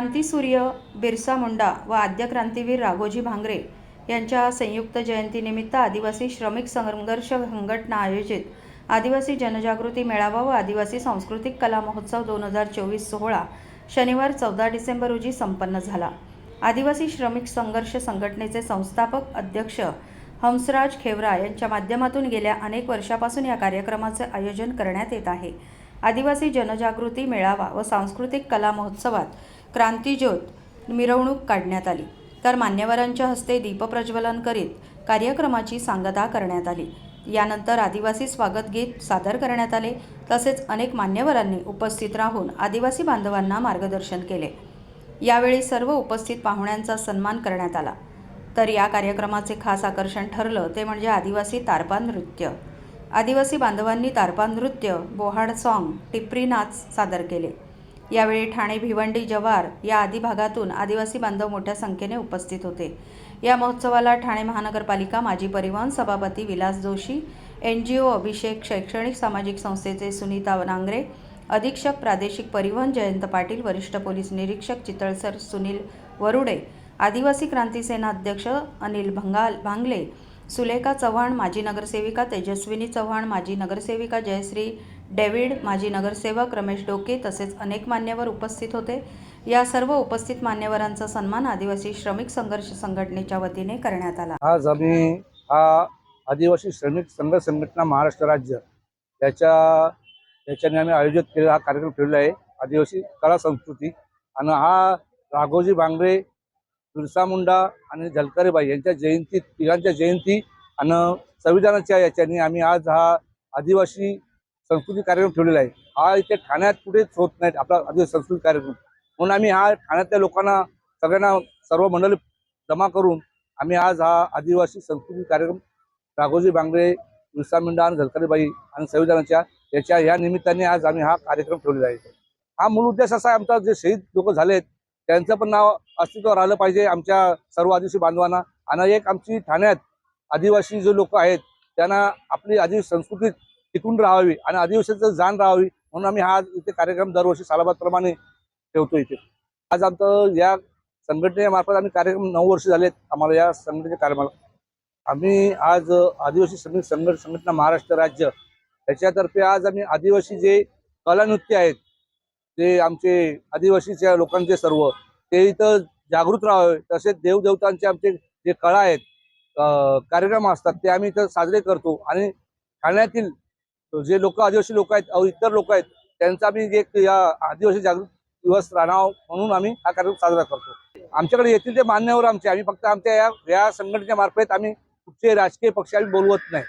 क्रांतीसूर्य बिरसा मुंडा व आद्य क्रांतीवीर राघोजी भांगरे यांच्या संयुक्त जयंतीनिमित्त आदिवासी श्रमिक संघर्ष संघटना आयोजित आदिवासी जनजागृती मेळावा व आदिवासी सांस्कृतिक कला महोत्सव दोन हजार चोवीस सोहळा शनिवार चौदा डिसेंबर रोजी संपन्न झाला. आदिवासी श्रमिक संघर्ष संघटनेचे संस्थापक अध्यक्ष हंसराज खेवरा यांच्या माध्यमातून गेल्या अनेक वर्षापासून या कार्यक्रमाचे आयोजन करण्यात येत आहे. आदिवासी जनजागृती मेळावा व सांस्कृतिक कला महोत्सवात क्रांतीज्योत मिरवणूक काढण्यात आली. तर मान्यवरांच्या हस्ते दीपप्रज्वलन करीत कार्यक्रमाची सांगता करण्यात आली. यानंतर आदिवासी स्वागत गीत सादर करण्यात आले. तसेच अनेक मान्यवरांनी उपस्थित राहून आदिवासी बांधवांना मार्गदर्शन केले. यावेळी सर्व उपस्थित पाहुण्यांचा सन्मान करण्यात आला. तर या कार्यक्रमाचे खास आकर्षण ठरलं ते म्हणजे आदिवासी तारपा नृत्य. आदिवासी बांधवांनी तारपा नृत्य बोहाड सॉन्ग टिपरी नाच सादर केले. यावेळी ठाणे भिवंडी जव्हार या आदी भागातून आदिवासी बांधव मोठ्या संख्येने उपस्थित होते. या महोत्सवाला ठाणे महानगरपालिका माजी परिवहन सभापती Vilas Joshi N G O Abhishek शैक्षणिक सामाजिक संस्थेचे सुनीता नांगरे अधीक्षक प्रादेशिक परिवहन जयंत पाटील वरिष्ठ पोलीस निरीक्षक चितळसर सुनील वरुडे आदिवासी क्रांती सेना अध्यक्ष अनिल भंगाल भांगले सुलेखा चव्हाण माजी नगरसेविका तेजस्विनी चव्हाण माजी नगरसेविका जयश्री डेव्हिड माजी नगरसेवक रमेश डोके तसेच अनेक मान्यवर उपस्थित होते. या सर्व उपस्थित मान्यवरांचा सन्मान आदिवासी श्रमिक संघर्ष संघटनेच्या वतीने करण्यात आला. आज आम्ही हा आदिवासी श्रमिक संघ संघटना महाराष्ट्र राज्य याच्या याच्याने आम्ही आयोजित केलेला हा कार्यक्रम ठेवलेला आहे. आदिवासी कला संस्कृती. आणि हा राघोजी बांगरे बिरसा मुंडा आणि झलकरेबाई यांच्या जयंती तिघांच्या जयंती आणि संविधानाच्या याच्याने आम्ही आज हा आदिवासी संस्कृती कार्यक्रम ठेवलेला आहे. हा इथे ठाण्यात कुठेच होत नाहीत आपला आदिवासी संस्कृती कार्यक्रम. म्हणून आम्ही हा ठाण्यातल्या लोकांना सगळ्यांना सर्व मंडळी जमा करून आम्ही आज हा आदिवासी संस्कृती कार्यक्रम राघोजी बांगडे बिरसा मुंडा आणि झलकरेबाई आणि संविधानाच्या याच्या या निमित्ताने आज आम्ही हा कार्यक्रम ठेवलेला आहे. हा मूळ उद्देश असा आहे आमचा जे शहीद लोक झालेत त्यांचं पण नाव अस्तित्वावर आलं पाहिजे आमच्या सर्व आदिवासी बांधवांना. आणि एक आमची ठाण्यात आदिवासी जे लोक आहेत त्यांना आपली आदिवासी संस्कृती टिकून राहावी आणि आदिवासीचं जाण राहावी म्हणून आम्ही हा इथे कार्यक्रम दरवर्षी सालाबादप्रमाणे ठेवतो इथे. आज आमचं या संघटनेमार्फत आम्ही कार्यक्रम नऊ वर्ष झालेत आम्हाला या संघटनेच्या कार्यक्रमाला आम्ही आज आदिवासी श्रमिक संघट संघटना महाराष्ट्र राज्य त्याच्यातर्फे आज आम्ही आदिवासी जे कला नृत्य आहेत ते आमचे आदिवासीच्या लोकांचे सर्व. ते इथं जागृत राहावे. तसेच देवदेवतांचे आमचे जे कळा आहेत कार्यक्रम असतात ते आम्ही इथं साजरे करतो. आणि ठाण्यातील जे लोक आदिवासी लोक आहेत इतर लोक आहेत त्यांचा आम्ही एक या आदिवासी जागृत दिवस राहणार म्हणून आम्ही हा कार्यक्रम साजरा करतो. आमच्याकडे येथील ते मान्यवर आमचे आम्ही फक्त आमच्या या या संघटनेच्या मार्फत आम्ही कुठचे राजकीय पक्ष आम्ही बोलवत नाही.